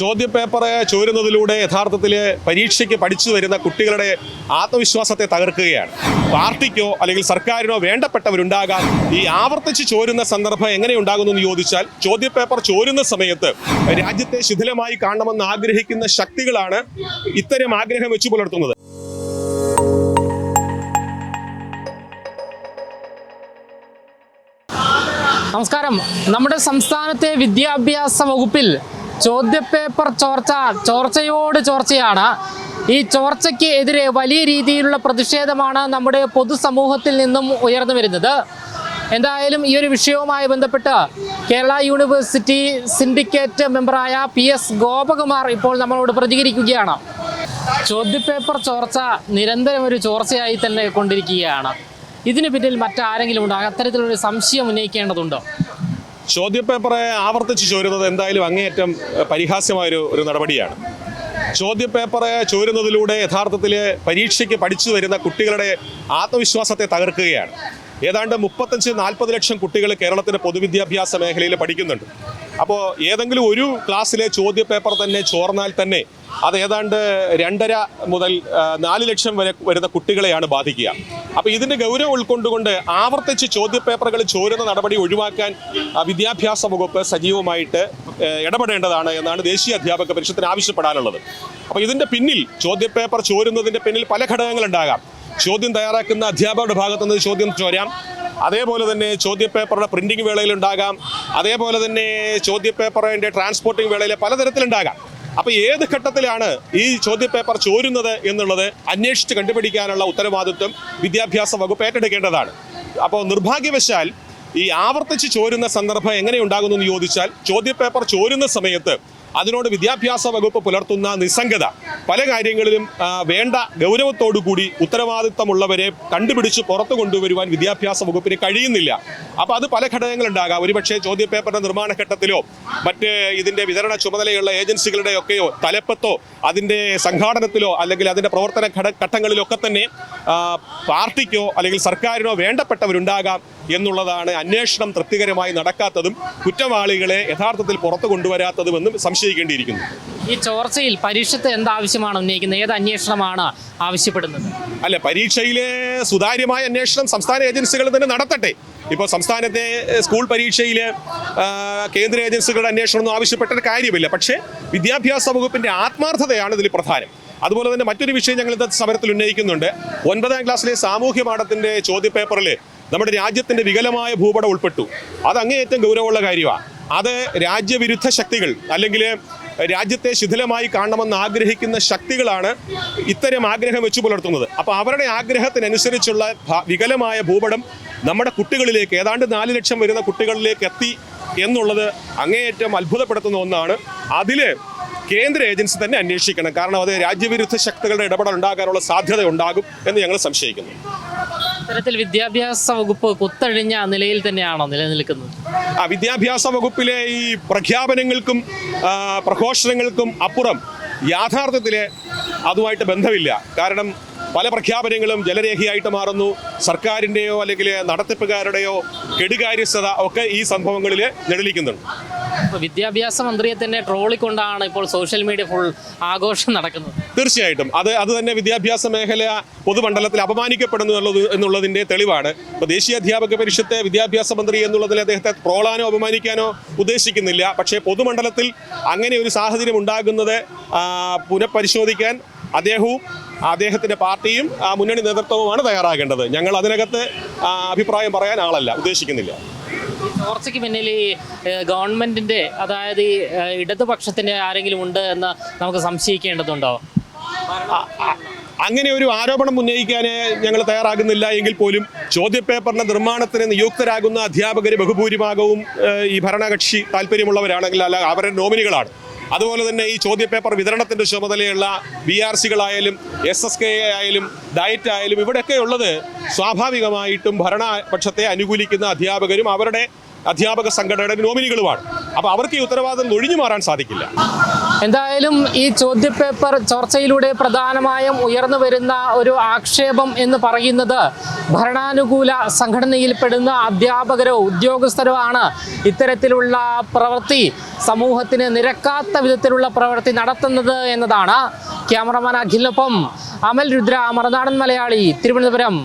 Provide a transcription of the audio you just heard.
ചോദ്യപേപ്പർ ചോരുന്നതിലൂടെ യഥാർത്ഥത്തിൽ പരീക്ഷയ്ക്ക് പഠിച്ചു വരുന്ന കുട്ടികളുടെ ആത്മവിശ്വാസത്തെ തകർക്കുകയാണ്. പാർട്ടിക്കോ അല്ലെങ്കിൽ സർക്കാരിനോ വേണ്ടപ്പെട്ടവരുണ്ടാകാൻ ഈ ആവർത്തിച്ച് ചോരുന്ന സന്ദർഭം എങ്ങനെ ഉണ്ടാകുന്നു എന്ന് ചോദിച്ചാൽ ചോദ്യപേപ്പർ ചോരുന്ന സമയത്ത് രാജ്യത്തെ ശിഥിലമായി കാണണമെന്ന് ആഗ്രഹിക്കുന്ന ശക്തികളാണ് ഇത്തരം ആഗ്രഹം വെച്ചു പുലർത്തുന്നത്. നമസ്കാരം. നമ്മുടെ സംസ്ഥാനത്തെ വിദ്യാഭ്യാസ വകുപ്പിൽ ചോദ്യപേപ്പർ ചോർച്ച ചോർച്ചയോട് ചോർച്ചയാണ്. ഈ ചോർച്ചയ്ക്ക് എതിരെ വലിയ രീതിയിലുള്ള പ്രതിഷേധമാണ് നമ്മുടെ പൊതുസമൂഹത്തിൽ നിന്നും ഉയർന്നു വരുന്നത്. എന്തായാലും ഈ ഒരു വിഷയവുമായി ബന്ധപ്പെട്ട് കേരള യൂണിവേഴ്സിറ്റി സിൻഡിക്കേറ്റ് മെമ്പറായ പി എസ് ഗോപകുമാർ ഇപ്പോൾ നമ്മളോട് പ്രതികരിക്കുകയാണ്. ചോദ്യപേപ്പർ ചോർച്ച നിരന്തരം ഒരു ചോർച്ചയായി തന്നെ കൊണ്ടിരിക്കുകയാണ്. ഇതിന് പിന്നിൽ മറ്റാരെങ്കിലും ഉണ്ടോ? അത്തരത്തിലൊരു സംശയം ഉന്നയിക്കേണ്ടതുണ്ടോ? ചോദ്യപേപ്പറെ ആവർത്തിച്ച് ചോരുന്നത് എന്തായാലും അങ്ങേയറ്റം പരിഹാസ്യമായൊരു ഒരു നടപടിയാണ്. ചോദ്യപേപ്പറെ ചോരുന്നതിലൂടെ യഥാർത്ഥത്തിൽ പരീക്ഷയ്ക്ക് പഠിച്ചു വരുന്ന കുട്ടികളുടെ ആത്മവിശ്വാസത്തെ തകർക്കുകയാണ്. ഏതാണ്ട് മുപ്പത്തഞ്ച് നാൽപ്പത് ലക്ഷം കുട്ടികൾ കേരളത്തിന്റെ പൊതുവിദ്യാഭ്യാസ മേഖലയിൽ പഠിക്കുന്നുണ്ട്. അപ്പോൾ ഏതെങ്കിലും ഒരു ക്ലാസ്സിലെ ചോദ്യപേപ്പർ തന്നെ ചോർന്നാൽ തന്നെ അത് ഏതാണ്ട് രണ്ടര മുതൽ നാല് ലക്ഷം വരെ വരുന്ന കുട്ടികളെയാണ് ബാധിക്കുക. അപ്പോൾ ഇതിന്റെ ഗൗരവം ഉൾക്കൊണ്ടുകൊണ്ട് ആവർത്തിച്ച് ചോദ്യപേപ്പറുകൾ ചോരുന്ന നടപടി ഒഴിവാക്കാൻ വിദ്യാഭ്യാസ വകുപ്പ് സജീവമായിട്ട് ഇടപെടേണ്ടതാണ് എന്നാണ് ദേശീയ അധ്യാപക പരിഷത്തിന് ആവശ്യപ്പെടാനുള്ളത്. അപ്പോൾ ഇതിന്റെ പിന്നിൽ ചോദ്യപേപ്പർ ചോരുന്നതിന്റെ പിന്നിൽ പല ഘടകങ്ങൾ ഉണ്ടാകാം ചോദ്യം തയ്യാറാക്കുന്ന അധ്യാപകരുടെ ഭാഗത്തുനിന്ന് ചോദ്യം ചോരാം. അതേപോലെ തന്നെ ചോദ്യപേപ്പറുടെ പ്രിന്റിംഗ് വേളയിൽ ഉണ്ടാകാം. അതേപോലെ തന്നെ ചോദ്യപേപ്പറിന്റെ ട്രാൻസ്പോർട്ടിംഗ് വേളയിൽ പലതരത്തിലുണ്ടാകാം. അപ്പൊ ഏത് ഘട്ടത്തിലാണ് ഈ ചോദ്യപേപ്പർ ചോരുന്നത് എന്നുള്ളത് അന്വേഷിച്ച് കണ്ടുപിടിക്കാനുള്ള ഉത്തരവാദിത്വം വിദ്യാഭ്യാസ വകുപ്പ് ഏറ്റെടുക്കേണ്ടതാണ്. അപ്പോൾ നിർഭാഗ്യവശാൽ ഈ ആവർത്തിച്ച് ചോരുന്ന സന്ദർഭം എങ്ങനെ ഉണ്ടാകുന്നു എന്ന് ചോദിച്ചാൽ ചോദ്യപേപ്പർ ചോരുന്ന സമയത്ത് അതിനോട് വിദ്യാഭ്യാസ വകുപ്പ് പുലർത്തുന്ന നിസ്സംഗത പല കാര്യങ്ങളിലും വേണ്ട ഗൗരവത്തോടു കൂടി ഉത്തരവാദിത്തമുള്ളവരെ കണ്ടുപിടിച്ച് പുറത്തു കൊണ്ടുവരുവാൻ വിദ്യാഭ്യാസ വകുപ്പിന് കഴിയുന്നില്ല. അപ്പോൾ അത് പല ഘടകങ്ങളുണ്ടാകാം. ഒരുപക്ഷെ ചോദ്യപേപ്പറിന്റെ നിർമ്മാണ ഘട്ടത്തിലോ മറ്റ് ഇതിന്റെ വിതരണ ചുമതലയുള്ള ഏജൻസികളുടെയൊക്കെയോ തലപ്പത്തോ അതിന്റെ സംഘാടനത്തിലോ അല്ലെങ്കിൽ അതിന്റെ പ്രവർത്തന ഘട ഘട്ടങ്ങളിലൊക്കെ തന്നെ പാർട്ടിക്കോ അല്ലെങ്കിൽ സർക്കാരിനോ വേണ്ടപ്പെട്ടവരുണ്ടാകാം എന്നുള്ളതാണ് അന്വേഷണം തൃപ്തികരമായി നടക്കാത്തതും കുറ്റവാളികളെ യഥാർത്ഥത്തിൽ പുറത്തു കൊണ്ടുവരാത്തതുമെന്നും സംശയിക്കേണ്ടിയിരിക്കുന്നു. ഈ ചോർച്ചയിൽ പരീക്ഷത്ത് എന്താവശ്യമാണ് ഉന്നയിക്കുന്നത്? ഏത് അന്വേഷണമാണ് ആവശ്യപ്പെടുന്നത്? അല്ല പരീക്ഷയിലെ സുതാര്യമായ അന്വേഷണം സംസ്ഥാന ഏജൻസികൾ തന്നെ നടത്തട്ടെ. ഇപ്പോൾ സംസ്ഥാനത്തെ സ്കൂൾ പരീക്ഷയിൽ കേന്ദ്ര ഏജൻസികളുടെ അന്വേഷണം ഒന്നും ആവശ്യപ്പെട്ട കാര്യമില്ല. പക്ഷേ വിദ്യാഭ്യാസ വകുപ്പിന്റെ ആത്മാർത്ഥതയാണ് ഇതിൽ പ്രധാനം. അതുപോലെ തന്നെ മറ്റൊരു വിഷയം ഞങ്ങൾ ഇന്നത്തെ സമരത്തിൽ ഉന്നയിക്കുന്നുണ്ട്. ഒൻപതാം ക്ലാസ്സിലെ സാമൂഹ്യ പാഠത്തിന്റെ ചോദ്യപേപ്പറിൽ നമ്മുടെ രാജ്യത്തിന്റെ വികലമായ ഭൂപടം ഉൾപ്പെട്ടു. അത് അങ്ങേയറ്റം ഗൗരവമുള്ള കാര്യമാണ് അത് രാജ്യവിരുദ്ധ ശക്തികൾ അല്ലെങ്കിൽ രാജ്യത്തെ ശിഥിലമായി കാണണമെന്ന് ആഗ്രഹിക്കുന്ന ശക്തികളാണ് ഇത്തരം ആഗ്രഹം വെച്ചു പുലർത്തുന്നത്. അപ്പോൾ അവരുടെ ആഗ്രഹത്തിനനുസരിച്ചുള്ള വികലമായ ഭൂപടം നമ്മുടെ കുട്ടികളിലേക്ക് ഏതാണ്ട് നാല് ലക്ഷം വരുന്ന കുട്ടികളിലേക്ക് എത്തി എന്നുള്ളത് അങ്ങേയറ്റം അത്ഭുതപ്പെടുത്തുന്ന ഒന്നാണ്. അതിൽ കേന്ദ്ര ഏജൻസി തന്നെ അന്വേഷിക്കണം. കാരണം അത് രാജ്യവിരുദ്ധ ശക്തികളുടെ ഇടപെടൽ ഉണ്ടാകാനുള്ള സാധ്യത ഉണ്ടാകും എന്ന് ഞങ്ങൾ സംശയിക്കുന്നു. ഇത്തരത്തിൽ വിദ്യാഭ്യാസ വകുപ്പ് കുത്തഴിഞ്ഞ നിലയിൽ തന്നെയാണോ നിലനിൽക്കുന്നത്? വിദ്യാഭ്യാസ വകുപ്പിലെ ഈ പ്രഖ്യാപനങ്ങൾക്കും പ്രഘോഷണങ്ങൾക്കും അപ്പുറം യാഥാർത്ഥത്തിൽ അതുമായിട്ട് ബന്ധമില്ല. കാരണം പല പ്രഖ്യാപനങ്ങളും ജലരേഖയായിട്ട് മാറുന്നു. സർക്കാരിന്റെയോ അല്ലെങ്കിൽ നടത്തിപ്പുകാരുടെയോ കെടുകാര്യസ്ഥത ഒക്കെ ഈ സംഭവങ്ങളിൽ നിഴലിക്കുന്നുണ്ട്. വിദ്യാഭ്യാസ മന്ത്രിയെ തന്നെ ട്രോളിക്കൊണ്ടാണ് ഇപ്പോൾ സോഷ്യൽ മീഡിയ ഫുൾ ആഘോഷം നടക്കുന്നത്. തീർച്ചയായിട്ടും. അത് അത് തന്നെ വിദ്യാഭ്യാസ മേഖല പൊതുമണ്ഡലത്തിൽ അപമാനിക്കപ്പെടുന്നു എന്നുള്ളതിന്റെ തെളിവാണ്. ഇപ്പോൾ ദേശീയ അധ്യാപക പരിഷത്തെ വിദ്യാഭ്യാസ മന്ത്രി എന്നുള്ളതിൽ അദ്ദേഹത്തെ ട്രോളാനോ അപമാനിക്കാനോ ഉദ്ദേശിക്കുന്നില്ല. പക്ഷേ പൊതുമണ്ഡലത്തിൽ അങ്ങനെ ഒരു സാഹചര്യം ഉണ്ടാകുന്നത് പുനഃപരിശോധിക്കാൻ അദ്ദേഹവും അദ്ദേഹത്തിന്റെ പാർട്ടിയും മുന്നണി നേതൃത്വവുമാണ് തയ്യാറാകേണ്ടത്. ഞങ്ങൾ അതിനകത്ത് അഭിപ്രായം പറയാൻ ആളല്ല ഉദ്ദേശിക്കുന്നില്ല. ചോർച്ചയ്ക്ക് പിന്നിൽ ഈ ഗവൺമെന്റിന്റെ അതായത് ഈ ഇടതുപക്ഷത്തിന്റെ ആരെങ്കിലും ഉണ്ട് എന്ന് നമുക്ക് സംശയിക്കേണ്ടതുണ്ടോ? അങ്ങനെ ഒരു ആരോപണം ഉന്നയിക്കാൻ ഞങ്ങൾ തയ്യാറാകുന്നില്ല എങ്കിൽ പോലും ചോദ്യപേപ്പറിന്റെ നിർമ്മാണത്തിന് നിയുക്തരാകുന്ന അധ്യാപകർ ബഹുഭൂരിഭാഗവും ഈ ഭരണകക്ഷി താല്പര്യമുള്ളവരാണെങ്കിൽ അല്ല അവരുടെ നോമിനികളാണ്. അതുപോലെ തന്നെ ഈ ചോദ്യപേപ്പർ വിതരണത്തിന്റെ ചുമതലയുള്ള ബി ആർ സികളായാലും എസ് എസ് കെ ആയാലും ഡയറ്റ് ആയാലും ഇവിടെയൊക്കെ ഉള്ളത് സ്വാഭാവികമായിട്ടും ഭരണപക്ഷത്തെ അനുകൂലിക്കുന്ന അധ്യാപകരും അവരുടെ അധ്യാപക സംഘടനയുടെ നോമിനികളുമാണ്. അപ്പോൾ അവർക്ക് ഈ ഉത്തരവാദിത്തം ഒഴിഞ്ഞു മാറാൻ സാധിക്കില്ല. എന്തായാലും ഈ ചോദ്യപേപ്പർ ചർച്ചയിലൂടെ പ്രധാനമായും ഉയർന്നു വരുന്ന ഒരു ആക്ഷേപം എന്ന് പറയുന്നത് ഭരണാനുകൂല സംഘടനയിൽപ്പെടുന്ന അധ്യാപകരോ ഉദ്യോഗസ്ഥരോ ആണ്. ഇത്തരത്തിലുള്ള പ്രവൃത്തി സമൂഹത്തിന് നിരക്കാത്ത വിധത്തിലുള്ള പ്രവൃത്തി നടത്തുന്നത് എന്നതാണ്. ക്യാമറമാൻ അഖിലിനൊപ്പം അമൽ രുദ്ര മറുനാടൻ മലയാളി തിരുവനന്തപുരം.